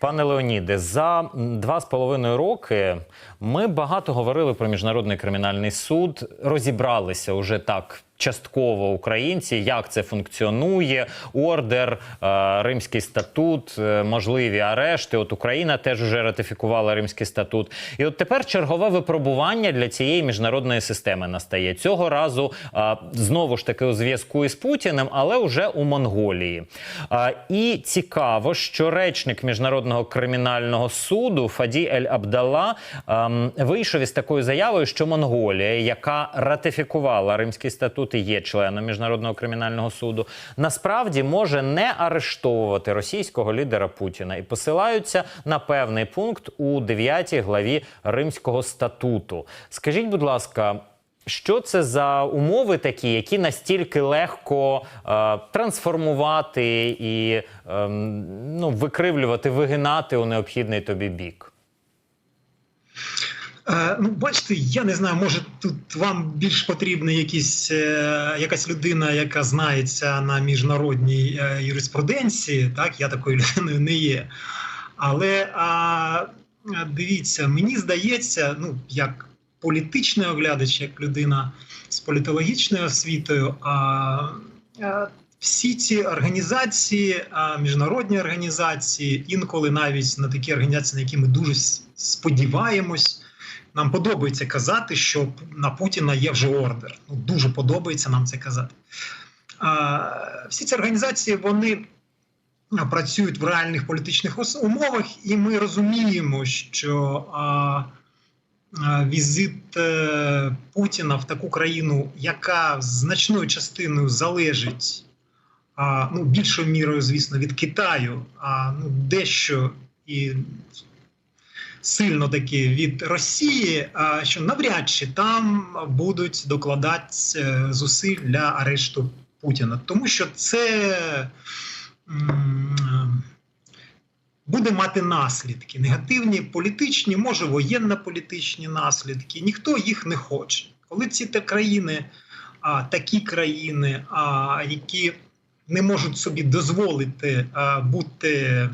Пане Леоніде, за два з половиною роки ми багато говорили про міжнародний кримінальний суд. Розібралися уже так. Частково українці, як це функціонує, ордер, е, Римський статут, е, можливі арешти. От Україна теж вже ратифікувала Римський статут. І от тепер чергове випробування для цієї міжнародної системи настає цього разу е, знову ж таки у зв'язку із Путіним, але вже у Монголії. І цікаво, що речник міжнародного кримінального суду Фаді Ель Абдалла ем, вийшов із такою заявою, що Монголія, яка ратифікувала Римський статут і є членом міжнародного кримінального суду, насправді може не арештовувати російського лідера Путіна і посилаються на певний пункт у 9 главі Римського статуту. Скажіть, будь ласка. Що це за умови такі, які настільки легко е, трансформувати і е, ну, викривлювати, вигинати у необхідний тобі бік? Е, Ну, бачите, я не знаю, може тут вам більш потрібна якісь, е, якась людина, яка знається на міжнародній е, юриспруденції. Так, я такою людиною не є. Але а, дивіться, мені здається, ну як політичний оглядач, як людина з політологічною освітою, а, всі ці організації, а, міжнародні організації, інколи навіть на такі організації, на які ми дуже сподіваємось. Нам подобається казати, що на Путіна є вже ордер. Ну, дуже подобається нам це казати. А, всі ці організації вони працюють в реальних політичних умовах, і ми розуміємо, що а, візит е, Путіна в таку країну, яка значною частиною залежить. А, ну, більшою мірою, звісно, від Китаю, а ну, дещо і сильно таки від Росії, що навряд чи там будуть докладати е, зусиль для арешту Путіна, тому що це буде мати наслідки негативні, політичні, може воєнно-політичні наслідки. Ніхто їх не хоче. Коли ці та країни, а, такі країни, а, які не можуть собі дозволити бути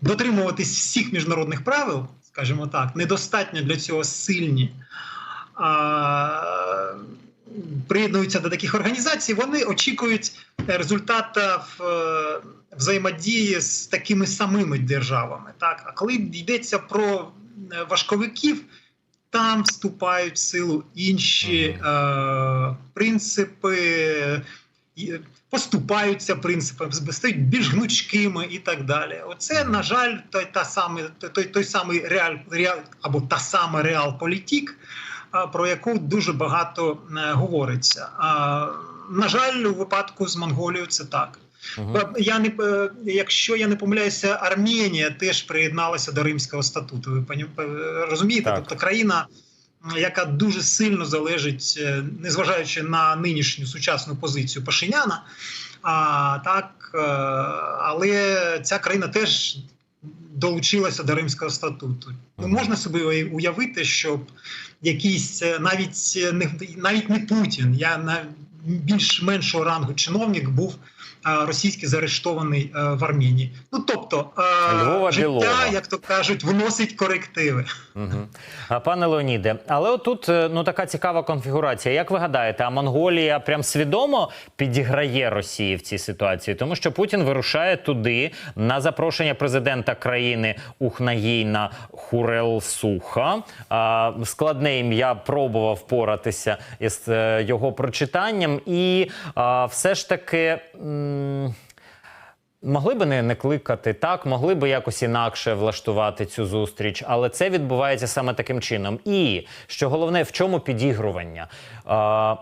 дотримуватись всіх міжнародних правил, скажімо так, недостатньо для цього сильні. А, приєднуються до таких організацій, вони очікують результата в е, взаємодії з такими самими державами. Так? А коли йдеться про е, важковиків, там вступають в силу інші е, принципи, поступаються принципами, стають більш гнучкими і так далі. Оце, на жаль, той, та саме, той, той самий реаль, реаль або та сама реал-політік, про яку дуже багато е, говориться. На жаль, у випадку з Монголією це так. Мгм. Я не е, якщо я не помиляюся, Арменія теж приєдналася до Римського статуту. Ви розумієте? Так. Тобто країна, яка дуже сильно залежить, е, незважаючи на нинішню сучасну позицію Пашиняна, а так, е, але ця країна теж долучилася до Римського статуту. Ну можна собі уявити, щоб якийсь е, навіть не навіть не Путін, я на більш меншого рангу чиновник був російський заарештований е, в Арменії. Ну тобто е, Львова життя, Білова. як то кажуть, вносить корективи. Угу. Пане Леоніде, але отут е, ну така цікава конфігурація. Як ви гадаєте, а Монголія прям свідомо підіграє Росії в цій ситуації, тому що Путін вирушає туди на запрошення президента країни Ухнаїна Хурелсуха. А, Складне ім'я пробував впоратися із е, його прочитанням, і все ж таки. Могли би не, не кликати так, могли би якось інакше влаштувати цю зустріч, але це відбувається саме таким чином. І що головне, в чому підігрування? А,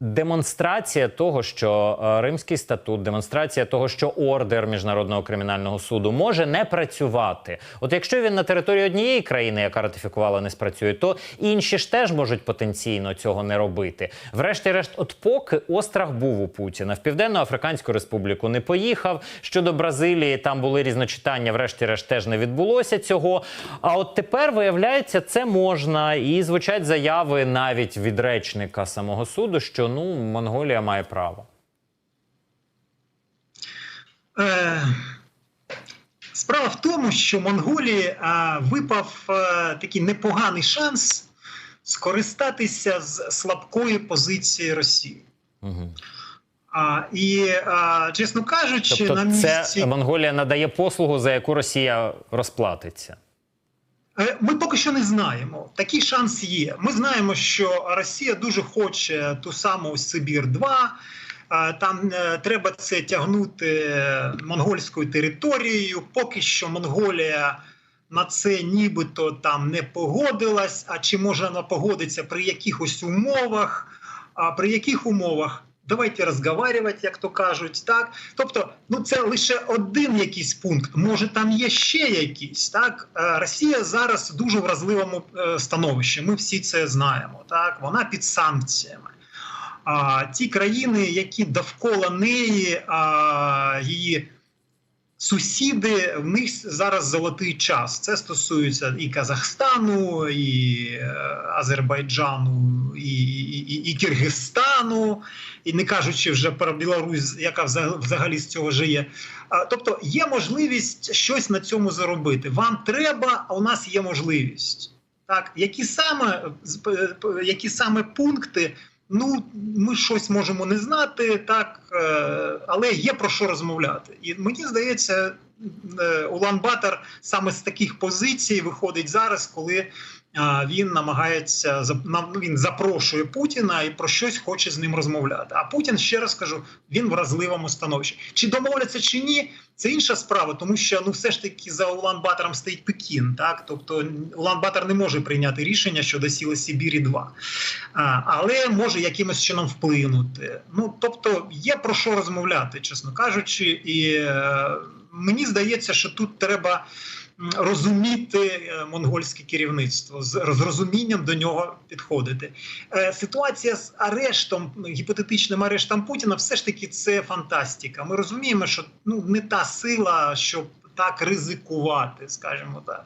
Демонстрація того, що е, Римський статут, демонстрація того, що ордер міжнародного кримінального суду може не працювати. От якщо він на території однієї країни, яка ратифікувала, не спрацює, то інші ж теж можуть потенційно цього не робити. Врешті-решт, от поки острах був у Путіна в Південно-Африканську Республіку не поїхав. Щодо Бразилії, там були різночитання, врешті-решт теж не відбулося цього. А от тепер виявляється, це можна, і звучать заяви навіть від речника самого суду, що ну Монголія має право. Е, Справа в тому, що Монголії а, випав а, такий непоганий шанс скористатися з слабкої позиції Росії. Угу. А, і, а, чесно кажучи, Тобто, на це Монголія надає послугу, за яку Росія розплатиться. Е, ми поки що не знаємо. Такий шанс є. Ми знаємо, що Росія дуже хоче ту саму Сибір 2 Там е, треба це тягнути монгольською територією. Поки що Монголія на це нібито там не погодилась. А чи може вона погодиться при якихось умовах? А при яких умовах? Давайте розговарювати, як то кажуть, так тобто, ну це лише один якийсь пункт. Може, там є ще якісь так. Е, Росія зараз в дуже вразливому е, становищі. Ми всі це знаємо. Так, вона під санкціями. А ті країни, які довкола неї, а, її сусіди, в них зараз золотий час. Це стосується і Казахстану, і е, Азербайджану, і, і, і Киргизстану, і не кажучи вже про Білорусь, яка взаг- взагалі з цього жиє. Тобто є можливість щось на цьому заробити. Вам треба, а у нас є можливість. Так, які саме які саме пункти? Ну, ми щось можемо не знати, так, е, але є про що розмовляти. І мені здається, е, Улан-Батор саме з таких позицій виходить зараз, коли він намагається він запрошує Путіна і про щось хоче з ним розмовляти. А Путін, ще раз кажу, він вразливому становищі. Чи домовляться чи ні, це інша справа, тому що ну все ж таки за Улан-Батором стоїть Пекін. Так, тобто Улан-Батор не може прийняти рішення щодо сіли Сибірі 2 а, але може якимось чином вплинути. Ну тобто є про що розмовляти, чесно кажучи, і е, мені здається, що тут треба розуміти е, монгольське керівництво, з розумінням до нього підходити. Е, Ситуація з арештом, гіпотетичним арештом Путіна, все ж таки це фантастика. Ми розуміємо, що ну не та сила, щоб так ризикувати, скажімо так.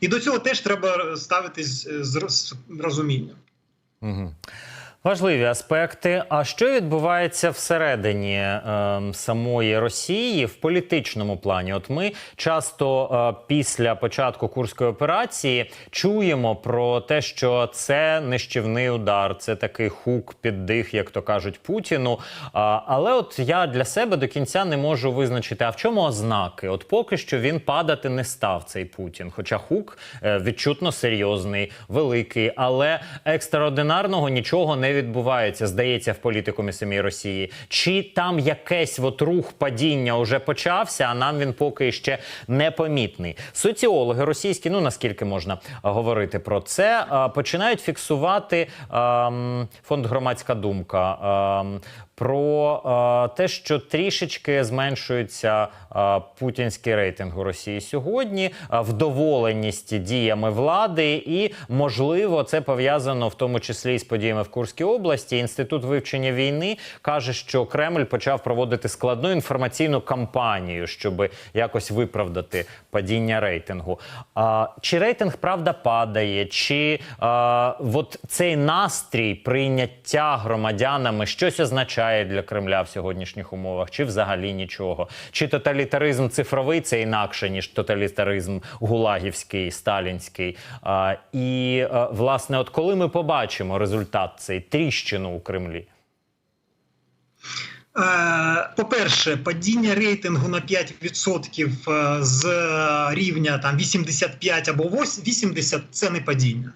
І до цього теж треба ставитись з розумінням. Угу. Важливі аспекти. А що відбувається всередині е, самої Росії в політичному плані? От ми часто е, після початку курської операції чуємо про те, що це нищівний удар, це такий хук під дих, як то кажуть Путіну. А, але от я для себе до кінця не можу визначити, а в чому ознаки? От поки що він падати не став цей Путін. Хоча хук е, відчутно серйозний, великий, але екстраординарного нічого не відбувається, здається, в політикумі самій Росії. Чи там якесь от рух падіння вже почався, а нам він поки ще непомітний. Соціологи російські, ну наскільки можна говорити про це, починають фіксувати ем, фонд громадська думка. ам, про е, те, що трішечки зменшується е, путінський рейтинг у Росії сьогодні, е, вдоволеність діями влади, і можливо це пов'язано в тому числі з подіями в Курській області. Інститут вивчення війни каже, що Кремль почав проводити складну інформаційну кампанію, щоб якось виправдати падіння рейтингу. А, чи рейтинг правда падає, чи а, от цей настрій прийняття громадянами щось означає для Кремля в сьогоднішніх умовах, чи взагалі нічого? Чи тоталітаризм цифровий це інакше, ніж тоталітаризм гулагівський, сталінський? А, і а, власне, от коли ми побачимо результат цей тріщину у Кремлі? Е, По-перше, падіння рейтингу на 5% е, з рівня там 85 або 80 – це не падіння.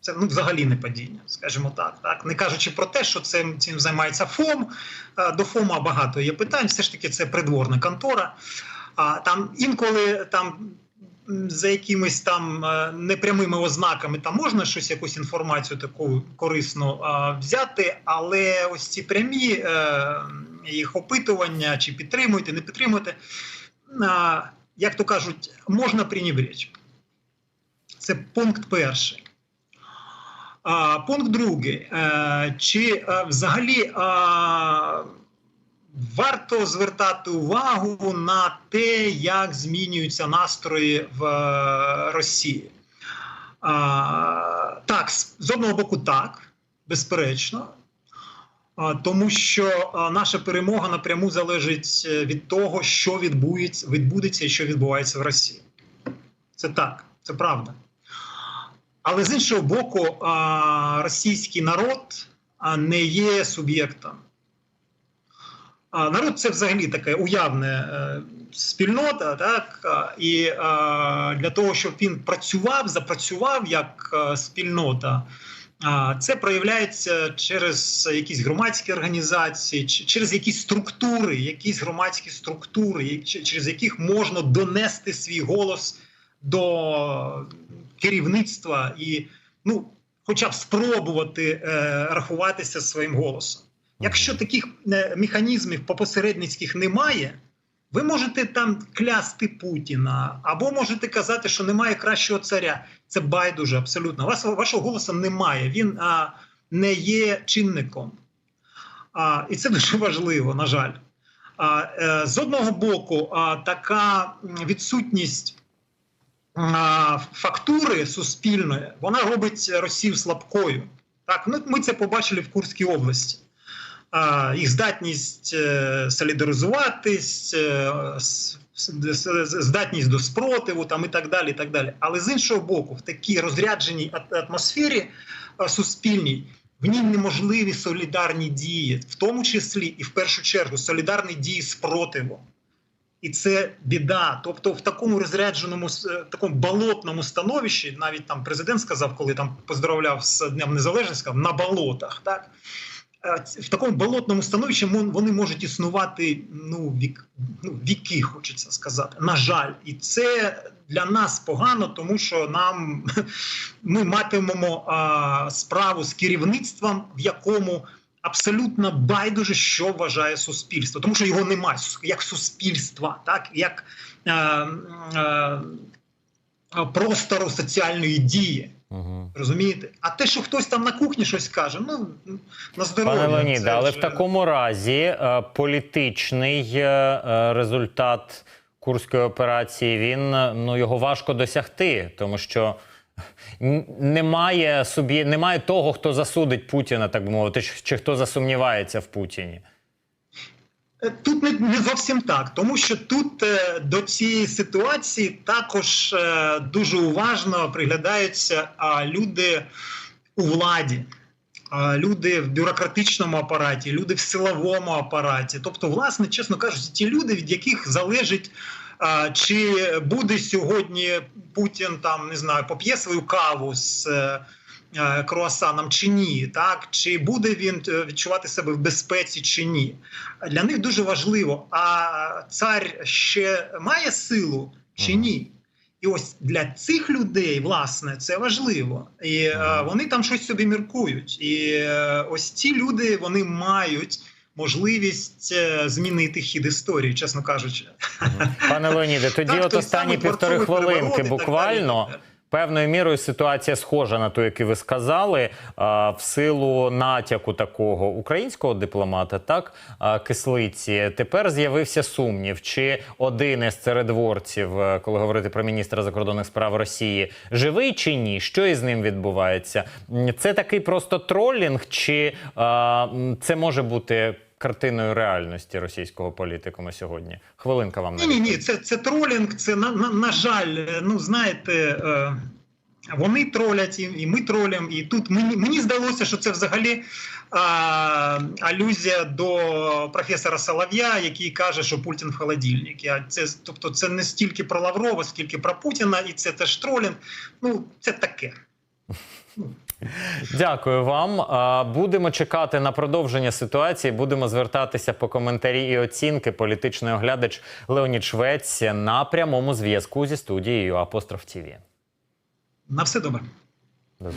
Це ну взагалі не падіння, скажімо так. Так не кажучи про те, що цим цим займається ФОМ. Е, До ФОМа багато є питань. Все ж таки, це придворна контора. А там інколи там. За якимись там е, непрямими ознаками там можна щось, якусь інформацію таку корисну а, взяти, але ось ці прямі е, їх опитування, чи підтримуєте, не підтримуєте, як то кажуть, можна пренебречь. Це пункт перший. А, пункт другий. Е, чи е, взагалі а, варто звертати увагу на те, як змінюються настрої в е, Росії? А, так, з одного боку, так, безперечно. Тому що наша перемога напряму залежить е, від того, що відбудеться, і що відбувається в Росії. Це так, це правда. Але з іншого боку, російський народ не є суб'єктом. Народ це взагалі таке уявне е, спільнота, так і для того, щоб він працював, запрацював як е, спільнота, це проявляється через якісь громадські організації, через якісь структури, якісь громадські структури, через яких можна донести свій голос до керівництва і, ну, хоча б спробувати е, рахуватися своїм голосом. Якщо таких е, механізмів попосередницьких немає, ви можете там клясти Путіна, або можете казати, що немає кращого царя. Це байдуже абсолютно. Вас, вашого голосу немає. Він а, не є чинником. А, і це дуже важливо, на жаль. А, е, з одного боку, а, така відсутність а, фактури суспільної, вона робить Росію слабкою. Так, ну, ми це побачили в Курській області. Їх здатність е, солідаризуватись, е, здатність до спротиву там, і так далі. і так далі. Але з іншого боку, в такій розрядженій атмосфері суспільній в ній неможливі солідарні дії, в тому числі і в першу чергу солідарні дії спротиву. І це біда. Тобто, в такому розрядженому с- е, такому болотному становищі, навіть там президент сказав, коли там поздравляв з Днем Незалежності, сказав, на болотах. Так? В такому болотному становищі вони можуть існувати ну, вік, ну, віки, хочеться сказати. На жаль, і це для нас погано, тому що нам ми матимемо а, справу з керівництвом, в якому абсолютно байдуже, що вважає суспільство, тому що його немає як суспільства, так як е, е, е, простору соціальної дії. Угу. Розумієте? А те, що хтось там на кухні щось каже, ну на здоров'я. Пане Леоніде, це але вже- в такому разі е, політичний е, е, результат курської операції він е, ну його важко досягти, тому що немає собі, немає того, хто засудить Путіна, так би мовити, чи, чи хто засумнівається в Путіні. Е, Тут не, не зовсім так, тому що тут е, до цієї ситуації також е, дуже уважно приглядаються люди у владі, люди в бюрократичному апараті, люди в силовому апараті. Тобто, власне, чесно кажучи, ті люди, від яких залежить. Чи буде сьогодні Путін там не знаю, поп'є свою каву з круасаном чи ні, так чи буде він е, відчувати себе в безпеці чи ні? Для них дуже важливо, а цар ще має силу чи ні? І ось для цих людей, власне, це важливо. І е, вони там щось собі міркують. І е, ось ці люди вони мають можливість е, змінити хід історії, чесно кажучи. Пане Леоніде, тоді Так, от останні півтори хвилинки буквально. Певною мірою ситуація схожа на ту, яку ви сказали, в силу натяку такого українського дипломата, так кислиці. Тепер з'явився сумнів, чи один із царедворців, е, коли говорити про міністра закордонних справ Росії, живий чи ні? Що із ним відбувається? Це такий просто тролінг, чи це може бути картиною реальності російського політикума сьогодні? Хвилинка вам на Ні, ні, ні, це, це тролінг. Це на, на, на жаль, е, ну знаєте, е, вони тролять, і, і ми тролям. І тут мені, мені здалося, що це взагалі а, алюзія до професора Солов'я, який каже, що Путін в холодильнику. А це, тобто, це не стільки про Лаврова, скільки про Путіна, і це теж тролінг. Ну, це таке. Дякую вам. Будемо чекати на продовження ситуації. Будемо звертатися по коментарі і оцінки. Політичний оглядач Леонід Швець на прямому зв'язку зі студією Апостроф ТІВІ. На все добре. До.